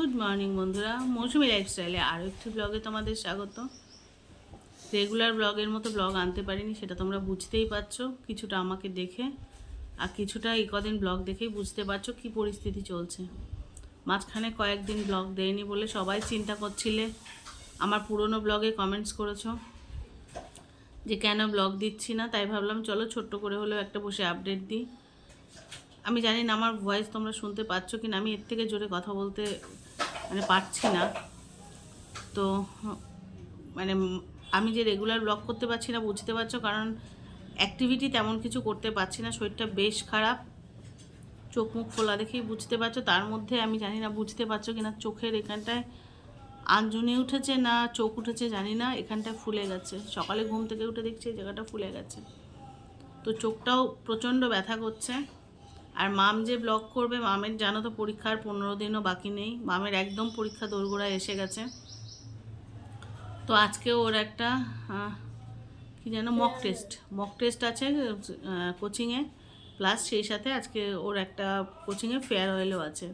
Good morning বন্ধুরা। মৌসুমি লাইফস্টাইলে আরও একটি ব্লগে তোমাদের স্বাগত। রেগুলার ব্লগের মতো ব্লগ আনতে পারিনি, সেটা তোমরা বুঝতেই পারছ। কিছুটা আমাকে দেখে আর কিছুটা এই কদিন ব্লগ দেখেই বুঝতে পারছ কি পরিস্থিতি চলছে। মাঝখানে কয়েকদিন ব্লগ দেয়নি বলে সবাই চিন্তা করছিলে। আমার পুরনো ব্লগে কমেন্টস করেছ যে কেন ব্লগ দিচ্ছি না, তাই ভাবলাম চলো ছোট্ট করে হলেও একটা বসে আপডেট দিই। আমি জানি না, আমার ভয়েস তোমরা শুনতে পাচ্ছ কি না আমি এর থেকে জোরে কথা বলতে মানে পারছি না। তো মানে আমি যে রেগুলার ব্লগ করতে পারছি না, বুঝতে পারছ? কারণ অ্যাক্টিভিটি তেমন কিছু করতে পারছি না, শরীরটা বেশ খারাপ। চোখ মুখ ফোলা দেখেই বুঝতে পারছ। তার মধ্যে আমি জানি না, বুঝতে পারছ কি না চোখের এখানটায় আঞ্জুনি উঠেছে না চোখ উঠেছে জানি না, এখানটায় ফুলে গেছে। সকালে ঘুম থেকে উঠে দেখছি এই জায়গাটা ফুলে গেছে। তো চোখটাও প্রচণ্ড ব্যথা করছে। আর মাম যে ব্লগ করবে, মামের জানো তো পরীক্ষার পনেরো দিনও বাকি নেই। মামের একদম পরীক্ষা দোরগোড়ায় এসে গেছে। তো আজকে ওর একটা কি যেন মক টেস্ট মক টেস্ট আছে কোচিংয়ে প্লাস সেই সাথে আজকে ওর একটা কোচিংয়ে ফেয়ার অয়েলও আছে।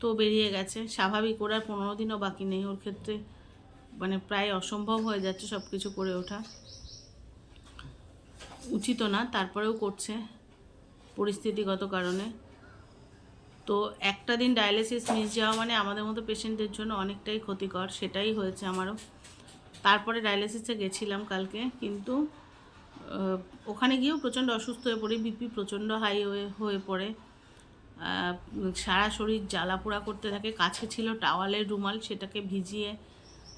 তো বেরিয়ে গেছে। স্বাভাবিক ওর আর পনেরো দিনও বাকি নেই ওর ক্ষেত্রে। মানে প্রায় অসম্ভব হয়ে যাচ্ছে সব কিছু করে ওঠা। উচিত না, তারপরেও করছে। পরিস্থিতিগত কারণে। তো একটা দিন ডায়ালিসিস মিস যাওয়া মানে আমাদের মতো পেশেন্টদের জন্য অনেকটাই ক্ষতিকর, সেটাই হয়েছে আমারও। তারপরে ডায়ালিসিসে গেছিলাম কালকে, কিন্তু ওখানে গিয়েও প্রচণ্ড অসুস্থ হয়ে পড়ি বিপি প্রচণ্ড হাই হয়ে পড়ে। সারা শরীর জ্বালা পোড়া করতে থাকে, কাছে ছিল টাওয়ালের রুমাল, সেটাকে ভিজিয়ে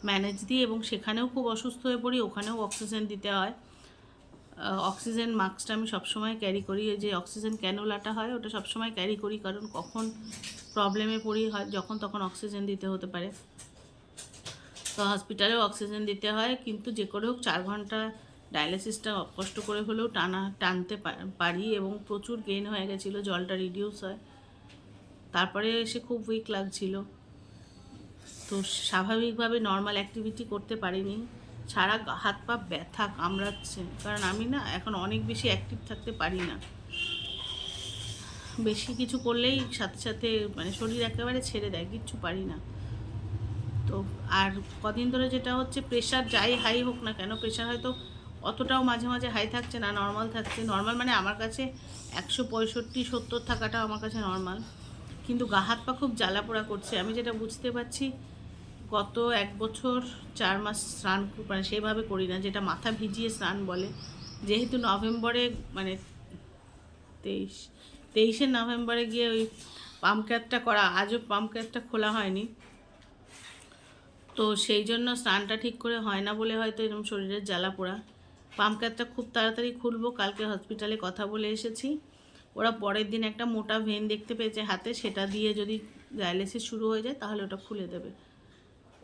ম্যানেজ দিই এবং সেখানেও খুব অসুস্থ হয়ে পড়ি, ওখানেও অক্সিজেন দিতে হয়। অক্সিজেন মাস্কটা আমি সবসময় ক্যারি করি যে অক্সিজেন ক্যানোলাটা হয়, ওটা সবসময় ক্যারি করি, কারণ কখন প্রবলেমে পড়ি, হয় যখন তখন অক্সিজেন দিতে হতে পারে। তো হসপিটালেও অক্সিজেন দিতে হয়, কিন্তু যে করে হোক চার ঘণ্টা ডায়ালিসিসটা কষ্ট করে হলেও টানা, টানতে পারি এবং প্রচুর গেইন হয়ে গেছিল, জলটা রিডিউস হয়। তারপরে এসে খুব উইক লাগছিল। তো স্বাভাবিকভাবে নর্মাল অ্যাক্টিভিটি করতে পারিনি। সারা হাত পা ব্যথা কামড়াচ্ছে। কারণ আমি না এখন অনেক বেশি অ্যাক্টিভ থাকতে পারি না। বেশি কিছু করলেই সাথে সাথে মানে শরীর একেবারে ছেড়ে দেয়, কিচ্ছু পারি না। তো আর কদিন ধরে যেটা হচ্ছে প্রেশার যাই হাই হোক না কেন প্রেশার হয়তো অতটাও মাঝে মাঝে হাই থাকছে না নর্মাল থাকছে। নর্মাল মানে আমার কাছে একশো পঁয়ষট্টি, সত্তর থাকাটা আমার কাছে নর্মাল কিন্তু গা, হাত পা খুব জ্বালা পোড়া করছে। আমি যেটা বুঝতে পারছি গত এক বছর চার মাস স্নান মানে সেভাবে করি না, যেটা মাথা ভিজিয়ে স্নান বলে। যেহেতু নভেম্বরে মানে তেইশ, তেইশে নভেম্বরে গিয়ে ওই পাম্প ক্যাটটা করা, আজও পাম্প ক্যাটটা খোলা হয়নি। তো সেই জন্য স্নানটা ঠিক করে হয় না বলে হয়তো এরকম শরীরের জ্বালা পোড়া। পাম্প ক্যাটটা খুব তাড়াতাড়ি খুলবো, কালকে হসপিটালে কথা বলে এসেছি। ওরা পরের দিন একটা মোটা ভেন দেখতে পেয়েছে হাতে, সেটা দিয়ে যদি ডায়ালিসিস শুরু হয়ে যায়, তাহলে ওটা খুলে দেবে।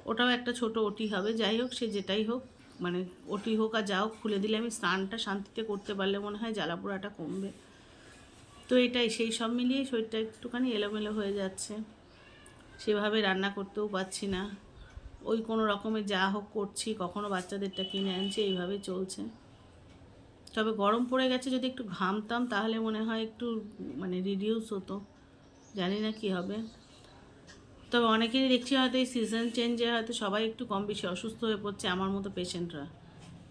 ওটাও একটা ছোট ওটি হবে, যাই হোক সে যেটাই হোক মানে ওটি হোক আর যা হোক, খুলে দিলে আমি স্নানটা শান্তিতে করতে পারলে মনে হয় জ্বালা পোড়াটা কমবে। তো এটাই, সেই সব মিলিয়ে শরীরটা একটুখানি এলোমেলো হয়ে যাচ্ছে। সেভাবে রান্না করতেও পারছি না। ওই কোনো রকমে যা হোক করছি, কখনো বাচ্চাদেরটা কিনে আনছি, এইভাবে চলছে। তবে গরম পড়ে গেছে, যদি একটু ঘামতাম তাহলে মনে হয় একটু মানে রিডিউস হতো। জানি না কি হবে। তবে অনেকেরই দেখছি হয়তো এই সিজন চেঞ্জে হয়তো সবাই একটু কম বেশি অসুস্থ হয়ে পড়ছে, আমার মতো পেশেন্টরা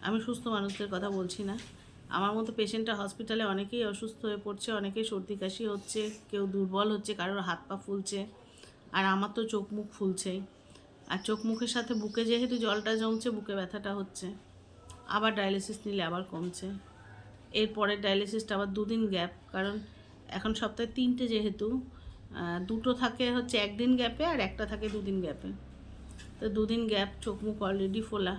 আমি সুস্থ মানুষদের কথা বলছি না। আমার মতো পেশেন্টরা হসপিটালে অনেকেই অসুস্থ হয়ে পড়ছে, অনেকেই সর্দি কাশি হচ্ছে, কেউ দুর্বল হচ্ছে, কারোর হাত পা ফুলছে, আর আমার তো চোখ মুখ ফুলছেই। আর চোখ মুখের সাথে বুকে যেহেতু জলটা জমছে, বুকে ব্যথাটা হচ্ছে। আবার ডায়ালিসিস নিলে আবার কমছে। এরপরের ডায়ালিসিসটা আবার দুদিন গ্যাপ কারণ এখন সপ্তাহে তিনটে যেহেতু দুটো থাকে হচ্ছে একদিন গ্যাপে আর একটা থাকে দুদিন গ্যাপে। তো দুদিন গ্যাপ চোখ মুখ অলরেডি ফোলা।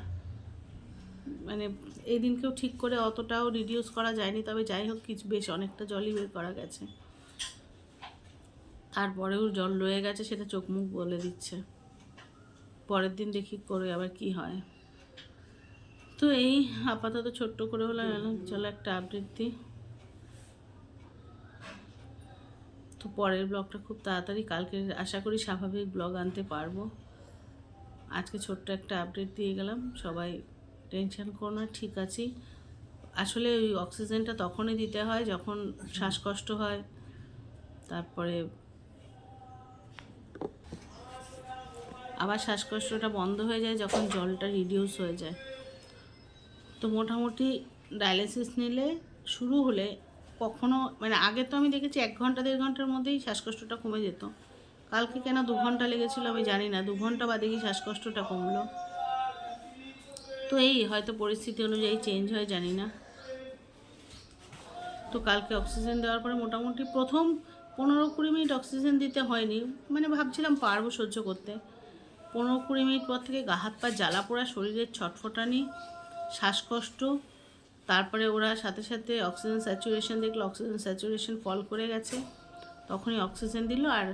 মানে এই দিনকেও ঠিক করে অতটাও রিডিউস করা যায়নি তবে যাই হোক কিছু বেশ অনেকটা জলই বের করা গেছে। তারপরেও জল রয়ে গেছে সেটা চোখ মুখ বলে দিচ্ছে। পরের দিন দেখি করে আবার কি হয়। তো এই আপাতত ছোট্ট করে হলো চলো একটা আপডেট দিই। তো পরের ব্লগটা খুব তাড়াতাড়ি কালকে আশা করি স্বাভাবিক ব্লগ আনতে পারব। আজকে ছোট্ট একটা আপডেট দিয়ে গেলাম। সবাই টেনশন করো না, ঠিক আছি। আসলে ওই অক্সিজেনটা তখনই দিতে হয় যখন শ্বাসকষ্ট হয়। তারপরে আবার শ্বাসকষ্টটা বন্ধ হয়ে যায় যখন জলটা রিডিউস হয়ে যায়। তো মোটামুটি ডায়ালিসিস নিলে শুরু হলে কখনো মানে আগে তো আমি দেখেছি এক ঘণ্টা, দেড় ঘণ্টার মধ্যেই শ্বাসকষ্টটা কমে যেত। কালকে কেন দু ঘণ্টা লেগেছিল আমি জানি না, দু ঘণ্টা বাদে কি শ্বাসকষ্টটা কমলো। তো এই হয়তো পরিস্থিতি অনুযায়ী চেঞ্জ হয়, জানি না। তো কালকে অক্সিজেন দেওয়ার পরে মোটামুটি প্রথম পনেরো কুড়ি মিনিট অক্সিজেন দিতে হয়নি। মানে ভাবছিলাম পারব সহ্য করতে। পনেরো কুড়ি মিনিট পর থেকে গা হাত পা জ্বালা পোড়া, শরীরের ছটফটানি, শ্বাসকষ্ট তারপরে ওরা সাথে সাথে অক্সিজেন স্যাচুরেশন দেখল অক্সিজেন স্যাচুরেশন ফল করে গেছে। তখনই অক্সিজেন দিল আর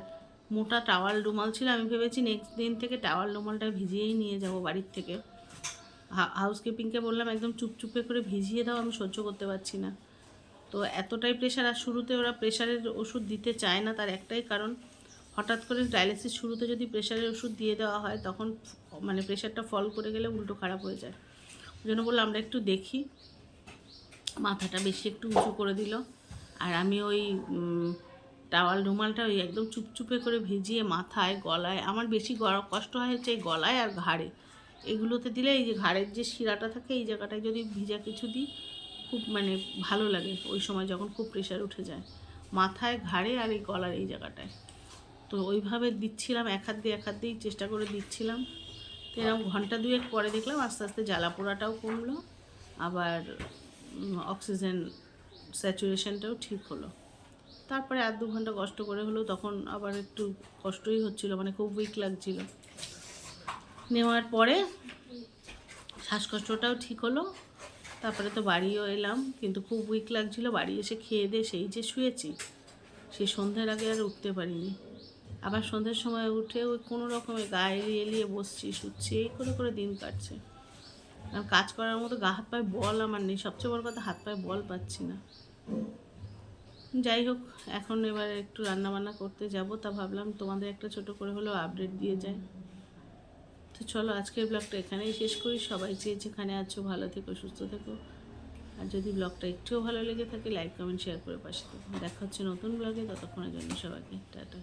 মোটা টাওয়াল রুমাল ছিল। আমি ভেবেছি নেক্সট দিন থেকে টাওয়াল রুমালটা ভিজিয়েই নিয়ে যাব বাড়ির থেকে। হাউসকিপিংকে বললাম, একদম চুপচুপে করে ভিজিয়ে দাও, আমি সহ্য করতে পারছি না। তো এতটাই প্রেশার আর শুরুতে ওরা প্রেশারের ওষুধ দিতে চায় না, তার একটাই কারণ, হঠাৎ করে ডায়ালিসিস শুরুতে যদি প্রেশারের ওষুধ দিয়ে দেওয়া হয়, তখন মানে প্রেশারটা ফল করে গেলে উল্টো খারাপ হয়ে যায়। ওই জন্য বললাম, আমরা একটু দেখি। মাথাটা বেশি একটু উঁচু করে দিল। আর আমি ওই টাওয়াল রুমালটা ওই একদম চুপচুপে করে ভিজিয়ে মাথায়, গলায়, আমার বেশি কষ্ট হয় হচ্ছে এই গলায় আর ঘাড়ে। এগুলোতে দিলে এই যে ঘাড়ের যে শিরাটা থাকে এই জায়গাটায় যদি ভিজা কিছু দিই, খুব মানে ভালো লাগে ওই সময় যখন খুব প্রেশার উঠে যায়। মাথায়, ঘাড়ে আর এই গলার এই জায়গাটায়। তো ওইভাবে দিচ্ছিলাম, এক হাত দিয়ে এক হাত দিয়েই চেষ্টা করে দিচ্ছিলাম। তো এরকম ঘণ্টা দুয়েক পরে দেখলাম আস্তে আস্তে জ্বালা পোড়াটাও কমলো। আবার অক্সিজেন স্যাচুরেশনটাও ঠিক হলো। তারপরে আর দু ঘণ্টা কষ্ট করে হলো তখন আবার একটু কষ্টই হচ্ছিল মানে খুব উইক লাগছিল। নেওয়ার পরে শ্বাসকষ্টটাও ঠিক হলো, তারপরে তো বাড়িও এলাম, কিন্তু খুব উইক লাগছিল, বাড়ি এসে খেয়ে দিয়ে সেই যে শুয়েছি সেই সন্ধ্যের আগে আর উঠতে পারিনি। আবার সন্ধ্যের সময় উঠে ওই কোনো রকমে গায়ে এলিয়ে বসছি, শুচ্ছি, এই করে করে দিন কাটছে। আর কাজ করার মতো গা হাত পায়ে বল আমার নেই। সবচেয়ে বড় কথা হাত পায়ে বল পাচ্ছি না। যাই হোক, এখন এবার একটু রান্না বান্না করতে যাব, তা ভাবলাম তোমাদের একটা ছোট করে হলেও আপডেট দিয়ে যায় তো চলো, আজকের ব্লগটা এখানেই শেষ করি। সবাই যে যেখানে আছো ভালো থেকো, সুস্থ থেকো। আর যদি ব্লগটা একটুও ভালো লেগে থাকে লাইক কমেন্ট শেয়ার করে পাশে থেকো। দেখা হচ্ছে নতুন ব্লগে ততক্ষণের জন্য সবাইকে, টাটা।